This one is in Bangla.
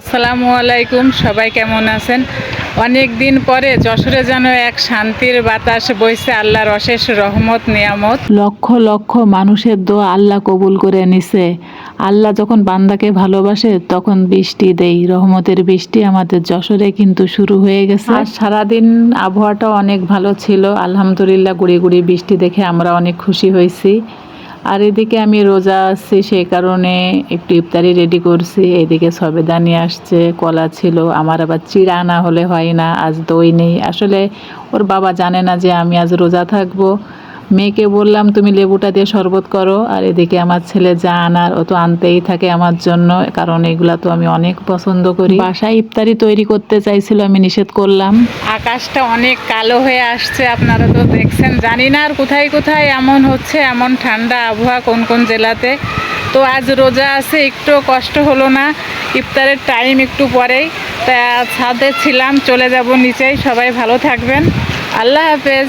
আসসালামু আলাইকুম সবাই কেমন আছেন? অনেক দিন পরে যশোরে যেন এক শান্তির বাতাস বইছে আল্লাহর অশেষ রহমত নিয়ামত। লক্ষ লক্ষ মানুষের দোয়া আল্লাহ কবুল করে নিছে। আল্লাহ যখন বান্দাকে ভালোবাসে তখন বৃষ্টি দেই। রহমতের বৃষ্টি আমাদের যশোরে কিন্তু শুরু হয়ে গেছে। আর সারাদিন আবহাওয়াটা অনেক ভালো ছিল। আলহামদুলিল্লাহ গুড়ি গুড়ি বৃষ্টি দেখে আমরা অনেক খুশি হয়েছি। আর এদিকে আমি রোজা আসছি সেই কারণে একটু ইফতারি রেডি করছি। এদিকে সবেদা নিয়ে আসছে, কলা ছিল, আমার আবার চিড়া না হলে হয় না, আজ দই নেই। আসলে ওর বাবা জানে না যে আমি আজ রোজা থাকব। মেয়েকে বললাম, তুমি লেবুটা দিয়ে শরবত করো। আর এদিকে আমার ছেলে যা আনার ও তো আনতেই থাকে আমার জন্য, কারণ এগুলা তো আমি অনেক পছন্দ করি। বাসায় ইফতারি তৈরি করতে চাইছিল, আমি নিষেধ করলাম। আকাশটা অনেক কালো হয়ে আসছে, আপনারা তো দেখছেন। জানি না আর কোথায় কোথায় এমন হচ্ছে, এমন ঠান্ডা আবহাওয়া কোন কোন জেলাতে। তো আজ রোজা আছে, একটু কষ্ট হলো না, ইফতারের টাইম একটু পরেই। তা ছাদে ছিলাম, চলে যাব নিচেই, সবাই ভালো থাকবেন। আল্লাহ হাফেজ।